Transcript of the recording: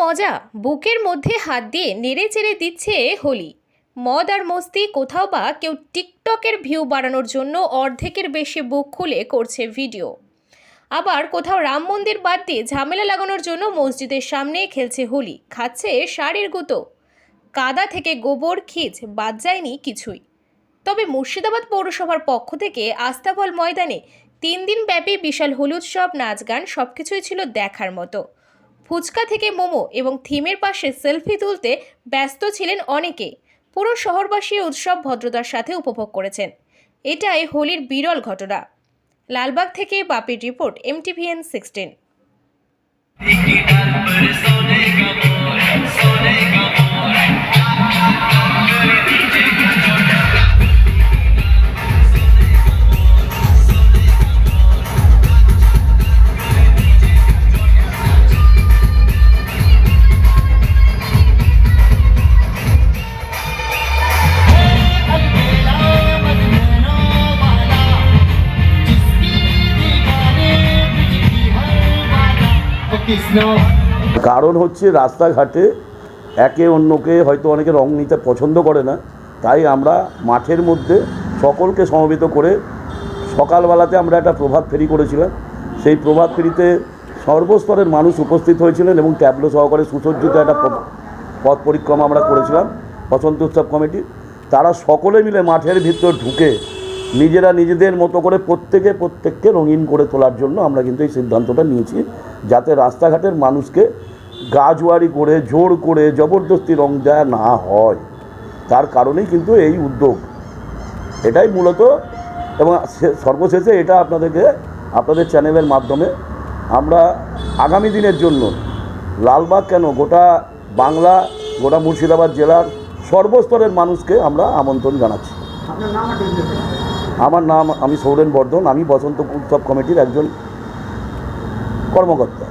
মজা, বুকের মধ্যে হাত দিয়ে নেড়ে চেড়ে দিচ্ছে হোলি। মদ আর মস্তি কোথাও বা কেউ টিকটকের ভিউ বাড়ানোর জন্য অর্ধেকের বেশি বুক খুলে করছে ভিডিও। আবার কোথাও রাম মন্দির বাদ দিয়ে ঝামেলা লাগানোর জন্য মসজিদের সামনে খেলছে হোলি, খাচ্ছে শাড়ির গুঁতো। কাদা থেকে গোবর, খিচ, বাদ যায়নি কিছুই। তবে মুর্শিদাবাদ পৌরসভার পক্ষ থেকে আস্তাবল ময়দানে তিন দিন ব্যাপী বিশাল হোলি উৎসব নাচ গান সব কিছুই ছিল দেখার মতো। ফুচকা থেকে মোমো এবং থিমের পাশে সেলফি তুলতে ব্যস্ত ছিলেন অনেকে। পুরো শহরবাসী উৎসব ভদ্রতার সাথে উপভোগ করেছেন। এটাই হোলির বিরল ঘটনা। লালবাগ থেকে বাপির রিপোর্ট, এমটিভিএন সিক্সটিন। কারণ হচ্ছে রাস্তাঘাটে একে অন্যকে হয়তো অনেকে রং নিতে পছন্দ করে না। তাই আমরা মাঠের মধ্যে সকলকে সমবেত করে সকালবেলাতে আমরা একটা প্রভাত ফেরি করেছিলাম। সেই প্রভাত ফেরিতে সর্বস্তরের মানুষ উপস্থিত হয়েছিলেন এবং ট্যাবলো সহকারে সুসজ্জিত একটা পথ পরিক্রমা আমরা করেছিলাম, বসন্ত উৎসব কমিটি। তারা সকলে মিলে মাঠের ভিতর ঢুকে নিজেরা নিজেদের মতো করে প্রত্যেকে প্রত্যেককে রঙিন করে তোলার জন্য আমরা কিন্তু এই সিদ্ধান্তটা নিয়েছি, যাতে রাস্তাঘাটের মানুষকে গাজুয়ারি করে, জোর করে জবরদস্তি রং দেওয়া না হয়। তার কারণেই কিন্তু এই উদ্যোগ। এটাই মূলত এবং সর্বশেষে এটা আপনাদেরকে, আপনাদের চ্যানেলের মাধ্যমে আমরা আগামী দিনের জন্য লালবাগ কেন গোটা বাংলা, গোটা মুর্শিদাবাদ জেলার সর্বস্তরের মানুষকে আমরা আমন্ত্রণ জানাচ্ছি। আমার নাম আমি সৌরেন বর্ধন আমি বসন্ত উৎসব কমিটির একজন কর্মকর্তা।